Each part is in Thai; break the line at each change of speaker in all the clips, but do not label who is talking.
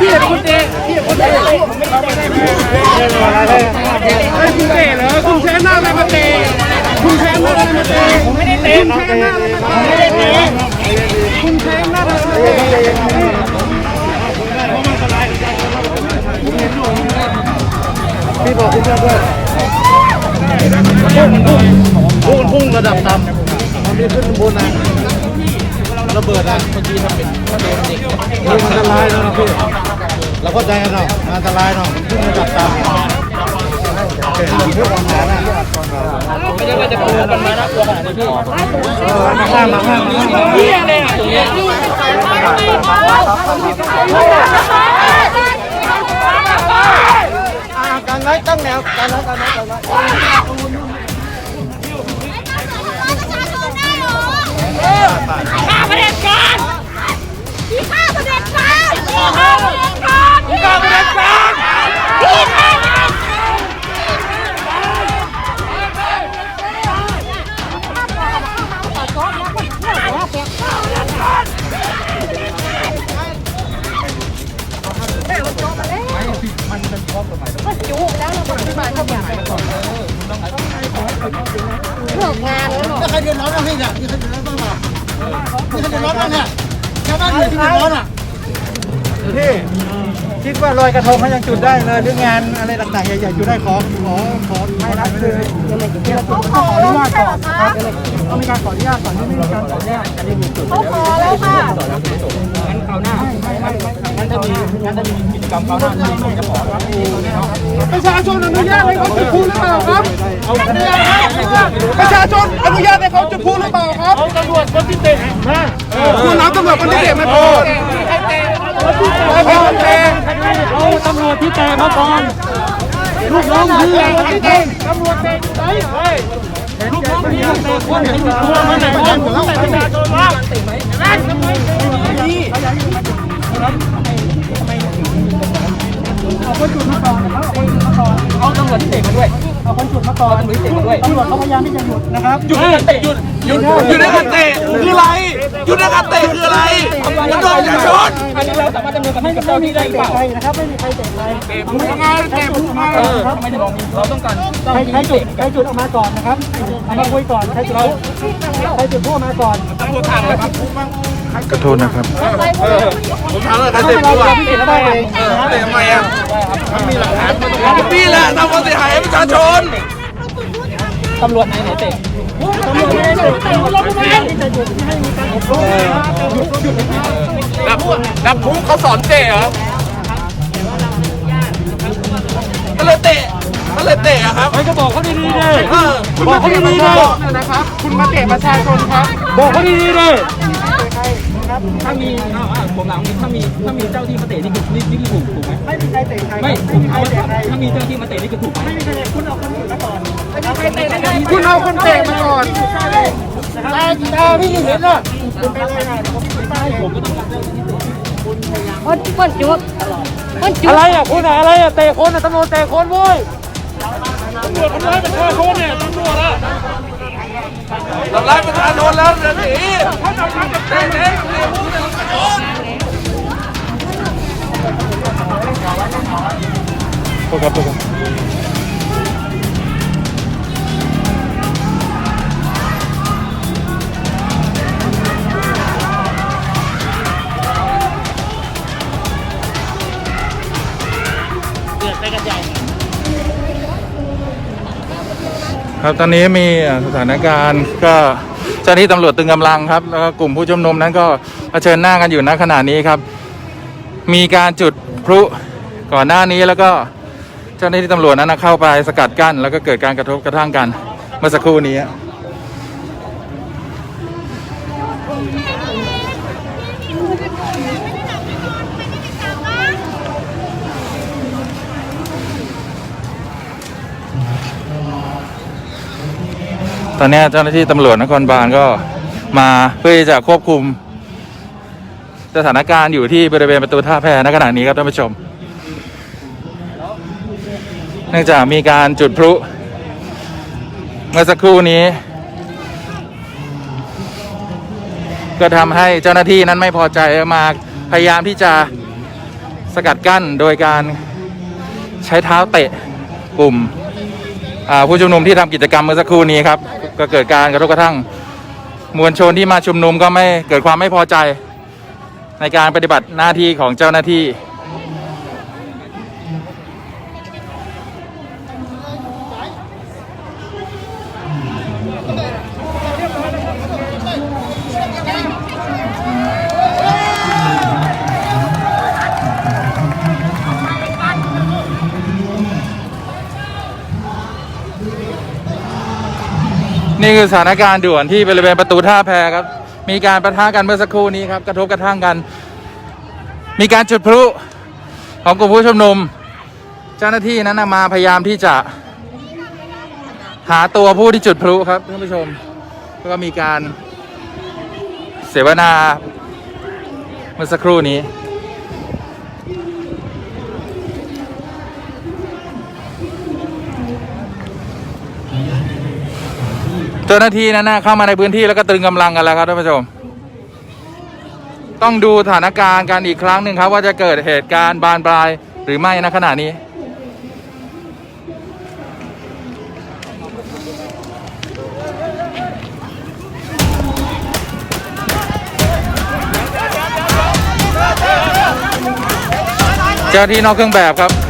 พี่คุณเจพี่คุณเจไม่คุณเจเหรอคุณแชมป์หน้าอะไรมาเตะคุณแชมป์หน้าอะไรมาเตะผมไม่ได้เตะคุณแชมป์หน้าอะไรมาเตะไม่ได้เตะคุณแชมป์หน้าอะไรมาเตะ
พี่บอกคุณแชมป์ด้วยพุ่งพุ่งพุ่งระดับต่ำ ไม่ขึ้นบนนะระเบิดอะเมื่อกี้ทำเป็นมันอันตรายแล้วนะพี่เราเข้าใจกันเนาะมันอันตรายเนาะพุ่งระดับต่ำโอเคเพื่อความหานะ
ไม่ได้ว่าจะปูกันมาน่ากลัวขนาดนี้พี่
มาข้ามมาข้ามมาข้าม
เฮียเลยอะตรงนี้
การไล่ตั้งแนวการไล่การไล่การไล่
ข้าประเด็จการพี่ข้าประเด็จการพี่ข้าประเด็จการพี่ข้าประเด็จการพี่ข้าประเด็จการเลิกงานแล้ว
ใครเดือดร้อนบ้างพี่เนี่ยมีใครเดือดร้อนบ้าง บ้านเนี่ยชาวบ้านเหนือที่เดือดร้อนอะพี่ คิดว่าลอยกระทงเขายังจุดได้เลยหรืองานอะไรต่างๆใหญ่ๆจุดได้ขอขอขอไม่รับเลยขออนุญาตก่อนครับต้องมีการขออนุญาตก่อนที่ไม่มีการขออนุญาตอันนี้มีจุด
เขาพอแล้วค่ะ
งั้นคราวหน้างั้นถ้ามีงั้นถ้ามีกิจกรรมคราวหน้าที่ผมจะขอรับเองเนาะ
ประชาชนอนุญาตให้เขาจุดพลุหรือเปล่าครับ
เอาคะแนน
ประชาชนอนุญาตให้เขาจุดพลุหรือเปล่าครับ
เอาตำรวจคนที่เตะมา
คุณน้ำตำรวจคนที่เตะ มา
ก่อนลูกน้องเพื่อนที่เตะตำรวจเตะไหนเฮ้ยลูกน้องเพื่อนเตะคนเห็นตัวมันไหนคนแต่ประชาชนว่าเตะไหมนั่นทำไมไม่ดี
เอาคนจุดมาก่อนนะครับเอาคนจุดมาก่อน
เอาตำรวจที่เตะมาด้วย
เอาคนจุดมาก่อน
ตำรวจที่เตะมาด้วย
ตำรวจเขาพยายามที่จะหยุดนะครับ
หยุดเตะหยุด
หยุดหยุดในการเตะคืออะไรหยุดในการเตะคืออะไรมันโดนประชาชน
อันนี้เราสามารถดำเนินการให้กับเจ้าที่ได้หรือเปล่า
ใครนะครับไม่มีใครเตะใคร
เตะพลุไงเตะพลุไง
เออทำไมถึงบอกมีเราต้องการเจ้า
ใคร
ที่
ใครจุ
เตะ
ดใครจุดออกมาก่อนนะครับเอามาคุยก่อนใครจุดพลุใครจุดพลุมาก่อน
ตำรวจถามเลยครับพลุบ้าง
ขอโทษนะครับ
ผมถามเลยใครเตะพ
เรา
ลุ
เรา
อะ
พิสูจน์ได้เอง
เตะทำไมอะมันมีหลักฐานนี่แหละทำความเสียหายให้ประชาชน
ตำรวจไหนไหนเตะ
ตำรวจไม่ได้เตะตำรวจไม่ได้ที่จะหยุดที่ให้มีการอบรมนะครับหยุดหยุด
ดับดับพลุเขาสอนเตะเหรอก็เลยเตะก็เลยเตะอะครับ
ไอ้ก็บอกเขาดีๆเลย
เออคุณมาเตะประชาชนนะครับ คุณมาเตะประชาชนครับ
บอกเขาดีๆเลย ถ้ามีอ้าวอ้าวผมหลังถ้ามีถ้ามีเจ้าที่มาเตะนี่คือนี่นี่คือถูกถูกไหม
ไม่มีใครเตะใคร
ไม่
ไม่มีใครเตะใคร
ถ้ามีเจ้าที่มาเตะนี่คือถูกไหม
ไม่มีใครเตะคุณเอาคนจุดมาก่อนนะครับ
คุณเอาคนเตะมาก่อน
ตาตาพี่เห็นอะคุณไปเลยนะผมไม่ตายผม
คนคนจุดคนจุด
อะไรอะคุณอะไรอะเตะคนอะตำรวจเตะคนเว้ย
ทำร้ายประชาชน แล้วเดี๋ยวหนีเตะเตะเตะผู้เตะประชาชน
โทษครับโทษครับ ครับตอนนี้มีสถานการณ์ก็เจ้าหน้าที่ตำรวจตึงกำลังครับแล้วก็กลุ่มผู้ชุมนุมนั้นก็เผชิญหน้ากันอยู่ณขณะนี้ครับ มีการจุดพลุก่อนหน้านี้แล้วก็เจ้าหน้าที่ตำรวจนั้นเข้าไปสกัดกั้น แล้วก็เกิดการกระทบกระทั่งกัน เมื่อสักครู่นี้ ตอนนี้เจ้าหน้าที่ตำรวจนครบาลก็มาเพื่อจะควบคุม สถานการณ์อยู่ที่บริเวณประตูท่าแพในขณะนี้ครับท่านผู้ชม เนื่องจากมีการจุดพลุ เมื่อสักครู่นี้ ก็ทำให้เจ้าหน้าที่นั้นไม่พอใจมาพยายามที่จะสกัดกั้นโดยการใช้เท้าเตะกลุ่ม ผู้ชุมนุมที่ทำกิจกรรมเมื่อสักครู่นี้ครับ ก็เกิดการกระทบกระทั่ง มวลชนที่มาชุมนุมก็ไม่เกิดความไม่พอใจ ในการปฏิบัติหน้าที่ของเจ้าหน้าที่ นี่คือสถานการณ์ด่วนที่บริเวณประตูท่าแพครับ มีการประทะกันเมื่อสักครู่นี้ครับกระทบกระทั่งกัน มีการจุดพลุของกลุ่มผู้ชุมนุม เจ้าหน้าที่นั้นมาพยายามที่จะหาตัวผู้ที่จุดพลุครับท่านผู้ชมแล้วก็มีการเสวนาเมื่อสักครู่นี้ เจ้าหน้าที่นั้นนะเข้ามาในพื้นที่แล้วก็ตรึงกำลังกันแล้วครับท่านผู้ชม ต้องดูสถานการณ์กันอีกครั้งหนึ่งครับ ว่าจะเกิดเหตุการณ์บานปลายหรือไม่นะขณะนี้เจ้าหน้าที่นอกเครื่องแบบครับ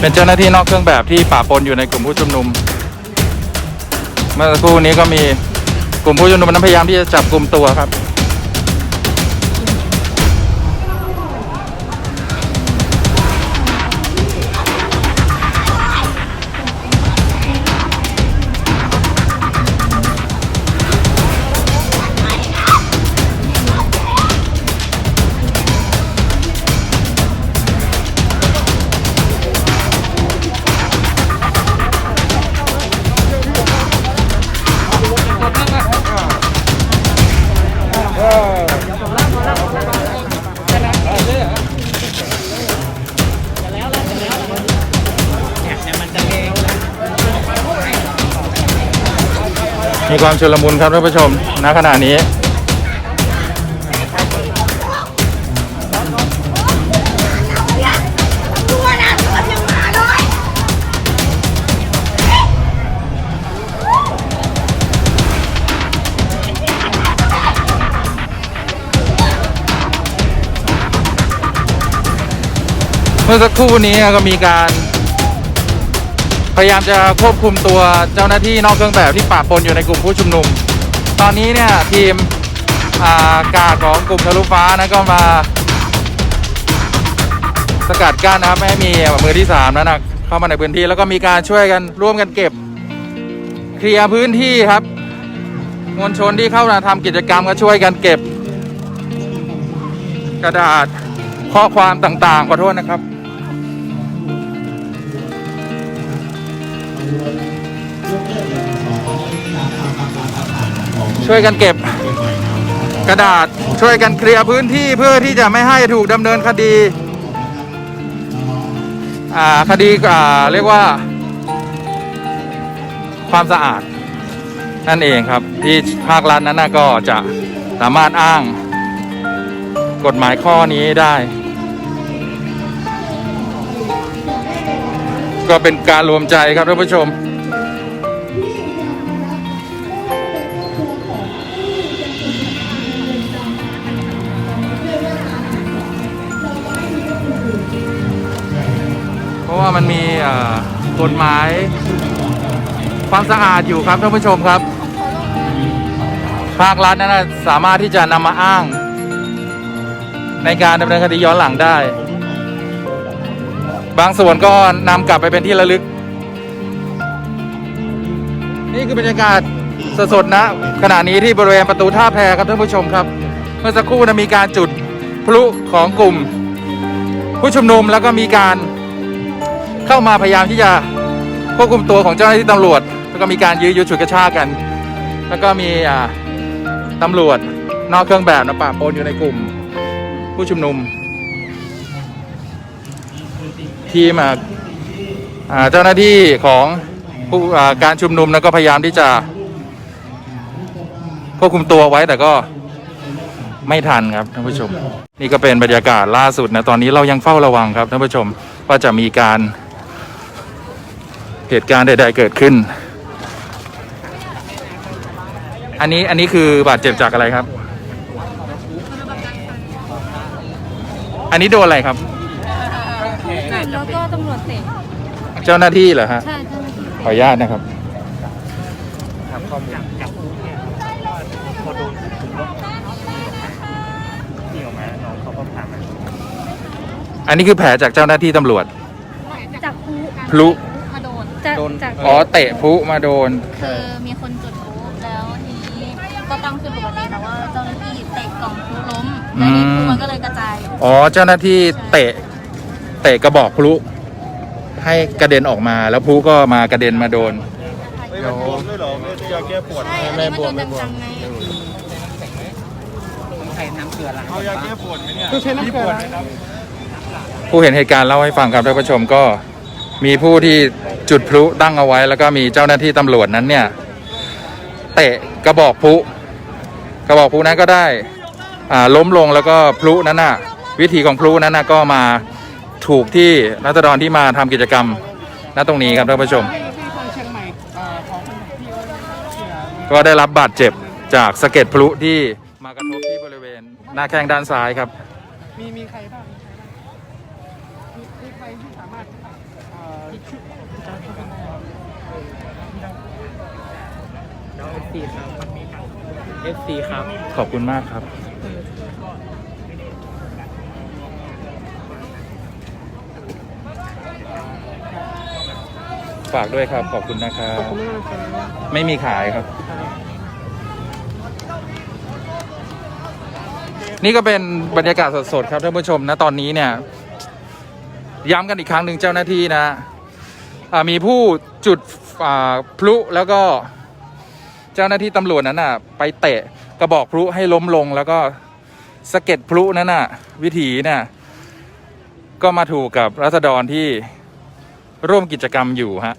เป็นเจ้าหน้าที่นอกเครื่องแบบที่ป่าปนอยู่ในกลุ่มผู้ชุมนุม เมื่อสักครู่นี้ก็มีกลุ่มผู้ชุมนุมนั้นพยายามที่จะจับกลุ่มตัวครับ มีความชุลมุนครับท่านผู้ชมณขณะนี้
ตัวนะตัวเพียงหมาเลย
เมื่อสักครู่นี้ก็มีการ พยายามจะควบคุมตัวเจ้าหน้าที่นอกเครื่องแบบที่ป่าปนอยู่ในกลุ่มผู้ชุมนุม ตอนนี้เนี่ยทีมอากาดของกลุ่มทะลุฟ้านะก็มาสกัดกั้นนะครับไม่ให้มีมือที่สามนั้นนะเข้ามาในพื้นที่แล้วก็มีการช่วยกันร่วมกันเก็บ เคลียร์พื้นที่ครับมวลชนที่เข้ามาทำกิจกรรมก็ช่วยกันเก็บ กระดาษข้อความต่างๆขอโทษนะครับ ช่วยกันเก็บกระดาษช่วยกันเคลียร์พื้นที่เพื่อที่จะไม่ให้ถูกดำเนินคดีคดีเรียกว่า ความสะอาด นั่นเองครับ ที่ภาครัฐนั้นก็จะสามารถอ้าง กฎหมายข้อนี้ได้ ก็เป็นการรวมใจครับท่านผู้ชมะว่ามันมีกฎหมายความสะอาดอยู่ครับท่านผู้ชมครับ ภาครัฐนั้นสามารถที่จะนำมาอ้าง ในการดำเนินคดีย้อนหลังได้ บางส่วนก็นำกลับไปเป็นที่ระลึก นี่คือบรรยากาศสดๆนะขณะนี้ที่บริเวณประตูท่าแพครับท่านผู้ชมครับ เมื่อสักครู่นะมีการจุดพลุของกลุ่ม ผู้ชุมนุมแล้วก็มีการ เข้ามาพยายามที่จะควบคุมตัวของเจ้าหน้าที่ตำรวจ แล้วก็มีการยื้อยุดฉุดกระชากกัน แล้วก็มีอ่าตำรวจนอกเครื่องแบบนะปะปนอยู่ในกลุ่ม ผู้ชุมนุม ทีมอ่าอ่าเจ้าหน้าที่ของผู้การชุมนุมนะก็พยายามที่จะควบคุมตัวไว้แต่ก็ไม่ทันครับท่านผู้ชม นี่ก็เป็นบรรยากาศล่าสุดนะตอนนี้เรายังเฝ้าระวังครับท่านผู้ชมว่าจะมีการ เหตุการณ์ใด ๆ เกิดขึ้น อันนี้อันนี้คือบาดเจ็บจากอะไรครับ อันนี้โดนอะไรครับ
แล้วก็ตำรวจเตะ
เจ้าหน้าที่เหรอฮะ
ใช่เจ้าหน้าที่
ขออนุญาตนะครับ อันนี้คือแผลจากเจ้าหน้าที่ตำรวจ
จากพลุ
พลุ
มาโดนจากจาก
อ๋อเตะพลุมาโดน
คือมีคนจุดพลุแล้วทีนี้ก็ตั้งขึ้นปกติแต่ว่าเจ้าหน้าที่เตะกล่องพลุล้ม
อื
แล้ว
ม
นี่พลุมันก็เลยกระจาย
อ๋อเจ้าหน้าที่เตะเตะกระบอกพลุให้กระเด็นออกมาแล้วพลุก็มากระเด็นมาโดน
ใช่อันนี้มันโดนจังๆไง
คือใช้น้ำเกลือ
ผู้เห็นเหตุการณ์เล่าให้ฟังครับท่านผู้ชมก็มีผู้ที่ จุดพลุตั้งเอาไว้ แล้วก็มีเจ้าหน้าที่ตำรวจนั้นเนี่ย เตะกระบอกพลุกระบอกพลุนั้นก็ได้อ่าล้มลงแล้วก็พลุนั้นน่ะ วิธีของพลุนั้นน่ะก็มาถูกที่รัษฎรที่มาทำกิจกรรมณตรงนี้ครับท่านผู้ชม ก็ได้รับบาดเจ็บจากสะเก็ดพลุที่มากระทบที่บริเวณหน้าแข้งด้านซ้ายครับ
มีมีใครบ้างมีมีใครที่สามารถเอ่อช่วย
น้องเอฟซี ครับเอฟซีครับ
ขอบคุณมากครับ ฝากด้วยครับ ขอบคุณนะครับไม่มีขายครับ นี่ก็เป็นบรรยากาศสดๆครับท่านผู้ชมนะตอนนี้เนี่ย ย้ำกันอีกครั้งหนึ่งเจ้าหน้าที่นะอ่ามีผู้จุดอ่าพลุแล้วก็ เจ้าหน้าที่ตำรวจนั้นน่ะ ไปเตะกระบอกพลุให้ล้มลงแล้วก็สะเก็ดพลุนั้นน่ะ วิถีน่ะก็มาถูกกับรัษฎรที่ร่วมกิจกรรมอยู่ฮะ